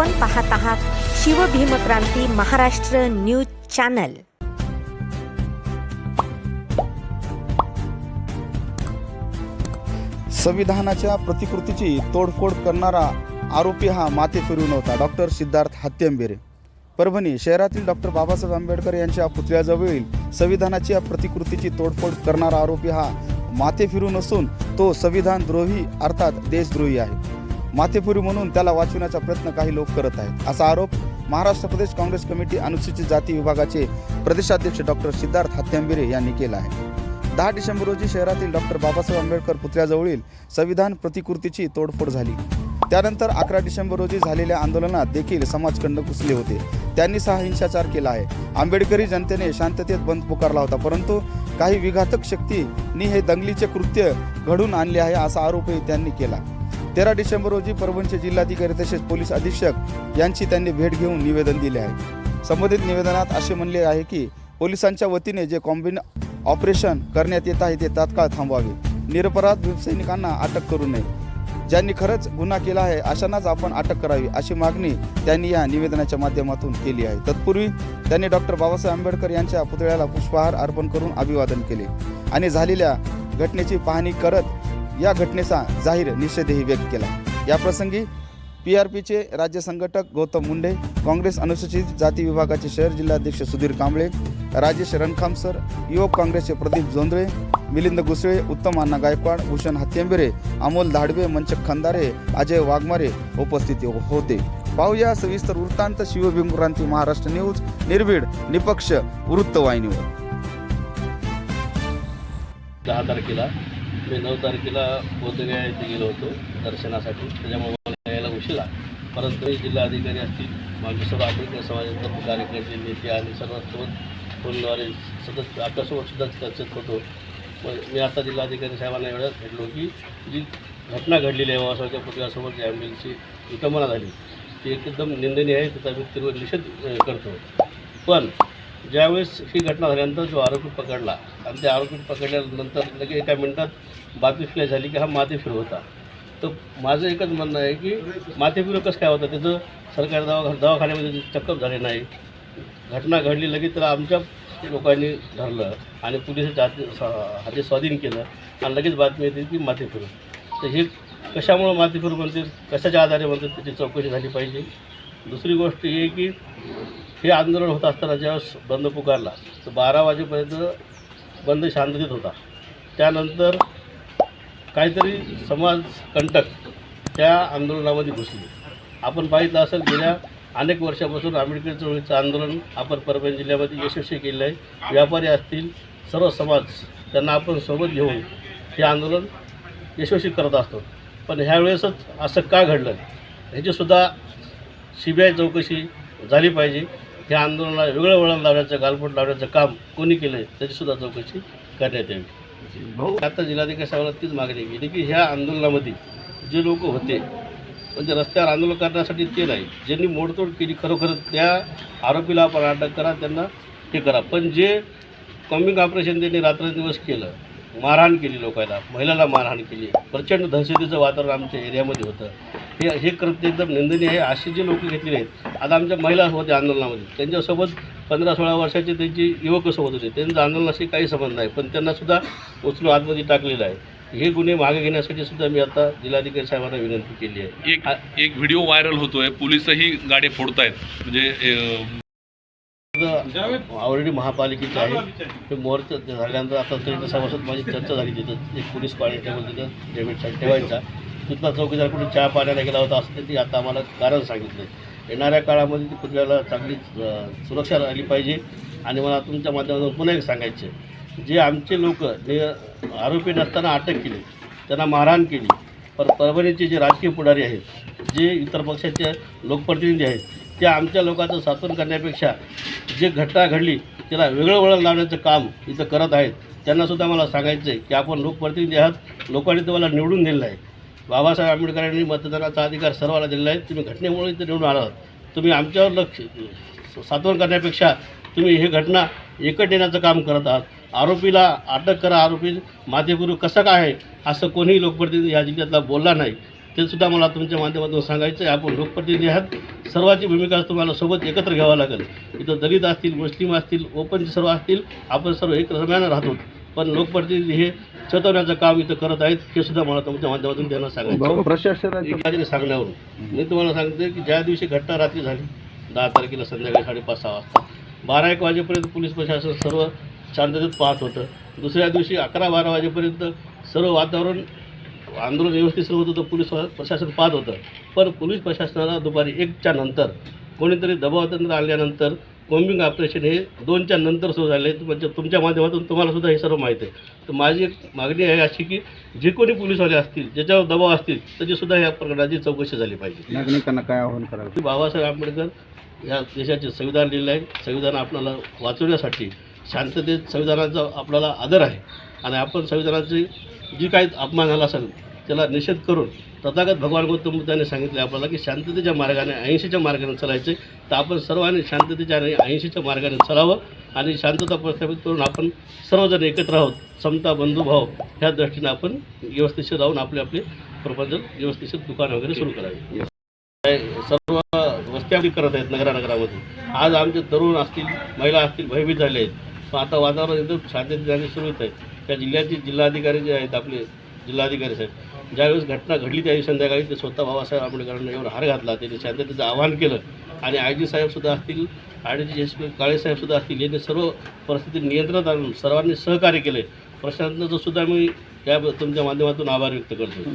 आपण पाहत आहात शिवभीमक्रांती महाराष्ट्र न्यूज चॅनल. संविधानाच्या प्रतिकृतीची तोडफोड करणारा आरोपी हा माते फिरून होता. डॉक्टर सिद्धार्थ हत्यांबेरे. परभणी शहरातील डॉक्टर बाबासाहेब आंबेडकर यांच्या पुतळ्याजवळील संविधानाच्या प्रतिकृतीची तोडफोड करणारा आरोपी हा माते फिरून असून तो संविधान द्रोही अर्थात देशद्रोही आहे. मातेपुरी म्हणून त्याला वाचविण्याचा प्रयत्न काही लोक करत आहेत. असा आरोप महाराष्ट्र प्रदेश काँग्रेस कमिटी अनुसूचित जाती विभागाचे प्रदेशाध्यक्ष डॉक्टर सिद्धार्थ हत्यांबिरे यांनी केला आहे. दहा डिसेंबर रोजी शहरातील डॉक्टर बाबासाहेब आंबेडकर पुतळ्याजवळील संविधान प्रतिकृतीची तोडफोड झाली. त्यानंतर अकरा डिसेंबर रोजी झालेल्या आंदोलनात देखील समाजखंड घुसले होते. त्यांनी सहा हिंसाचार केला आहे. आंबेडकरी जनतेने शांततेत बंद पुकारला होता परंतु काही विघातक शक्तींनी हे दंगलीचे कृत्य घडून आणले आहे असा आरोपही त्यांनी केला. तेरा डिसेंबर रोजी परभणीचे जिल्हाधिकारी तसेच पोलीस अधीक्षक यांची त्यांनी भेट घेऊन निवेदन दिले आहे. संबंधित निवेदनात असे म्हणले आहे की पोलिसांच्या वतीने जे कॉम्बिन ऑपरेशन करण्यात येत आहे ते तात्काळ थांबवावे. निरपराध सैनिकांना अटक करू नये. ज्यांनी खरंच गुन्हा केला आहे अशांनाच आपण अटक करावी अशी मागणी त्यांनी या निवेदनाच्या माध्यमातून केली आहे. तत्पूर्वी त्यांनी डॉक्टर बाबासाहेब आंबेडकर यांच्या पुतळ्याला पुष्पहार अर्पण करून अभिवादन केले आणि झालेल्या घटनेची पाहणी करत या घटनेचा जाहीर निषेधही व्यक्त केला. याप्रसंगी पी आर पीचे राज्य संघटक गौतम मुंडे काँग्रेस अनुसूचित जाती विभागाचे शहर जिल्हाध्यक्ष सुधीर कांबळे राजेश रणखामसर युवक काँग्रेसचे प्रदीप जोंधळे मिलिंद गुसळे उत्तम अण्णा गायकवाड भूषण हत्यंबेरे अमोल धाडवे मंचक खंदारे अजय वाघमारे उपस्थित होते. पाहूया सविस्तर वृत्तांत शिवभीमक्रांती महाराष्ट्र न्यूज निर्भीड निपक्ष वृत्तवाहिनीवर. दहा तारखेला मी नऊ तारखेला बोधगया येथे गेलो होतो दर्शनासाठी. त्याच्यामुळे मला यायला उशिरा परंतु जिल्हाधिकारी असतील माझे सर्व आंबेडकर समाजाचे कार्यकर्ते नेते आणि सर्वांसोबत फोनद्वारे सतत आपल्यासोबत सुद्धा चर्चेत होतो. मग मी आता जिल्हाधिकारी साहेबांना एवढ्याच भेटलो की जी घटना घडलेली आहे वासाच्या पुतळ्यासोबत जी ॲम्ब्युलन्सची विटंबना झाली ती एकदम निंदनीय आहे त्याचा मी तीव्र निषेध करतो. पण ज्यावेळेस ही घटना झाल्यानंतर जो आरोपी पकडला आणि त्या आरोपी पकडल्यानंतर लगेच एका मिनिटात बातमी फ्लॅश झाली की हा माथेफिर होता. तर माझं एकच म्हणणं आहे की माथेफिर कसं काय होतं? त्याचं सरकारी दवा दवाखान्यामध्ये चक्कप झाले नाही. घटना घडली लगेच तर आमच्या लोकांनी धरलं आणि पोलिसाच्या हाती हाती स्वाधीन केलं आणि लगेच बातमी येते की माथेफिरू तर हे कशामुळं माथेफिरू म्हणते कशाच्या आधारे म्हणतात त्याची चौकशी झाली पाहिजे. दुसरी गोष्ट ही आहे की हे आंदोलन होत असताना ज्यावेळेस बंद पुकारला तर बारा वाजेपर्यंत बंद शांततेत होता. त्यानंतर काहीतरी समाज कंटक त्या आंदोलनामध्ये घुसले. आपण पाहिलं असेल गेल्या अनेक वर्षापासून आंबेडकर चळवळीचं आंदोलन आपण परभणी जिल्ह्यामध्ये यशस्वी केलं आहे. व्यापारी असतील सर्व समाज त्यांना आपण सोबत घेऊन हे आंदोलन यशस्वी करत असतो. पण ह्यावेळेसच असं का घडलं? ह्याचीसुद्धा सी बी आय चौकशी झाली पाहिजे. ह्या आंदोलनाला वेगळं वळण लावण्याचं गालबोट लावण्याचं काम कोणी केलं आहे त्याचीसुद्धा चौकशी करण्यात यावी. आता जिल्हाधिकारी साहेबांना तीच मागणी केली की ह्या आंदोलनामध्ये जे लोक होते म्हणजे रस्त्यावर आंदोलन करण्यासाठी ते नाही ज्यांनी मोडतोड केली खरोखर त्या आरोपीला आपण अटक करा त्यांना हे करा. पण जे कॉम्बिंग ऑपरेशन त्यांनी रात्रंदिवस केलं मारहाण केली लोकांना महिलाला मारहाण केली प्रचंड दहशतीचं वातावरण आमच्या एरियामध्ये होतं. हे हे कृत्य एकदम निंदनीय आहे. अशी जी लोक घेतलेली आहेत आता आमच्या महिला होत्या आंदोलनामध्ये. त्यांच्यासोबत पंधरा सोळा वर्षाचे त्यांची युवकसोबत होते. त्यांचं आंदोलनाशी काही संबंध नाही पण त्यांनासुद्धा उचलून आतमध्ये टाकलेलं आहे. हे गुन्हे मागे घेण्यासाठी सुद्धा मी आता जिल्हाधिकारी साहेबांना विनंती केली आहे. एक एक व्हिडिओ व्हायरल होतोय. पोलिसही गाडी फोडतायत. म्हणजे ऑलरेडी महापालिकेचे आहे. ते मोर्चा झाल्यानंतर आता तरी सभासद माझी चर्चा झाली. तिथं एक पोलीस कॉन्स्टेबल तिथं डेव्हिडसाठी ठेवायचा. तिथला चौकीदार कुठे चहा पाण्याला गेला होता असं त्यांनी आता आम्हाला कारण सांगितलं येणाऱ्या काळामध्ये ती कुत्र्याला चांगली सुरक्षा राहिली पाहिजे. आणि मला तुमच्या माध्यमातून पुन्हा एक सांगायचे जे आमचे लोक जे आरोपी नसताना अटक केली त्यांना मारहाण केली पर परभणीचे जे राजकीय पुढारी आहेत जे इतर पक्षाचे लोकप्रतिनिधी आहेत ते आमच्या लोकांचं साथून करण्यापेक्षा जे घटना घडली त्याला वेगळं वळण लावण्याचं काम इथं करत आहेत. त्यांनासुद्धा मला सांगायचं आहे की आपण लोकप्रतिनिधी आहात लोकांनी तुम्हाला निवडून दिलेलं आहे. बाबासाहेब आंबेडकरांनी मतदानाचा अधिकार सर्वांना दिलेला आहे. तुम्ही घटनेमुळे इथं निवडून आला आहात तुम्ही आमच्यावर लक्ष सातवण करण्यापेक्षा तुम्ही हे घटना एकट येण्याचं काम करत आहात. आरोपीला अटक करा आरोपी माथेपूर्वी कसं काय आहे असं कोणीही लोकप्रतिनिधी या जिल्ह्यातला बोलला नाही. ते सुद्धा मला तुमच्या माध्यमातून सांगायचं आहे आपण लोकप्रतिनिधी आहात. सर्वांची भूमिका तुम्हाला सोबत एकत्र घ्यावं लागेल. इथं दलित असतील मुस्लिम असतील ओपनचे सर्व असतील आपण सर्व एक रम्यानं राहतो. पण लोकप्रतिनिधी हे चेतवण्याचं काम इथं करत आहेत हे सुद्धा मला तुमच्या माध्यमातून त्यांना सांगायचं. प्रशासनाच्या सांगण्यावरून. मी तुम्हाला सांगते की ज्या दिवशी घटना रात्री झाली दहा तारखेला संध्याकाळी साडेपाच सहा वाजता बारा एक वाजेपर्यंत पोलीस प्रशासन सर्व शांततेत पाहत होतं. दुसऱ्या दिवशी अकरा बारा वाजेपर्यंत सर्व वातावरण आंदोलन व्यवस्थित सुरू होत होतं पोलीस प्रशासन पाहत होतं. पण पोलीस प्रशासनाला दुपारी एकच्या नंतर कोणीतरी दबावतंत्र आल्यानंतर कॉम्बिंग ऑपरेशन हे दोनच्या नंतर सुरू झाले. म्हणजे तुमच्या माध्यमातून तुम्हाला सुद्धा हे सर्व माहीत आहे. तर माझी एक मागणी आहे अशी की जे कोणी पोलीसवाले असतील ज्याच्यावर दबाव असतील त्याचीसुद्धा या प्रकरणाची चौकशी झाली पाहिजे. नागरिकांना काय आवाहन कराल? की बाबासाहेब आंबेडकर या देशाचे संविधान लिहिलं आहे. संविधान आपल्याला वाचवण्यासाठी शांततेत संविधानाचा आपल्याला आदर आहे. आणि आपण संविधानाची जी काही अपमान झाला असेल त्याला निषेध करून तथागत भगवान गौतम बुद्धाने सांगितले आपल्याला की शांततेच्या मार्गाने अहिंसेच्या मार्गाने चालायचे तर आपण सर्वांनी शांततेच्या आणि अहिंसेच्या मार्गाने चालावं आणि शांतता प्रस्थापित करून आपण सर्वजण एकत्र आहोत समता बंधुभाव ह्या दृष्टीने आपण व्यवस्थिशीर राहून आपले आपले प्रपंच व्यवस्थिशीर दुकान वगैरे सुरू करावे. सर्व वस्त्या करत आहेत नगरानगरामध्ये. आज आमचे तरुण असतील महिला असतील भयभीत झाले आहेत. पण आता वातावरण एकदम शांततेत जाणे सुरू होत आहे. त्या जिल्ह्याचे जिल्हाधिकारी जे आहेत आपले जिल्हाधिकारी साहेब ज्यावेळेस घटना घडली त्यावेळी संध्याकाळी ते स्वतः बाबासाहेब आंबेडकरांना येऊन हार घातला. त्यांनी शांततेचं आवाहन केलं. आणि आय जी साहेबसुद्धा असतील आय जी एस पी काळेसाहेबसुद्धा असतील यांनी सर्व परिस्थिती नियंत्रणात आणून सर्वांनी सहकार्य केले. प्रशासनाचं सुद्धा मी त्या तुमच्या माध्यमातून आभार व्यक्त करतो.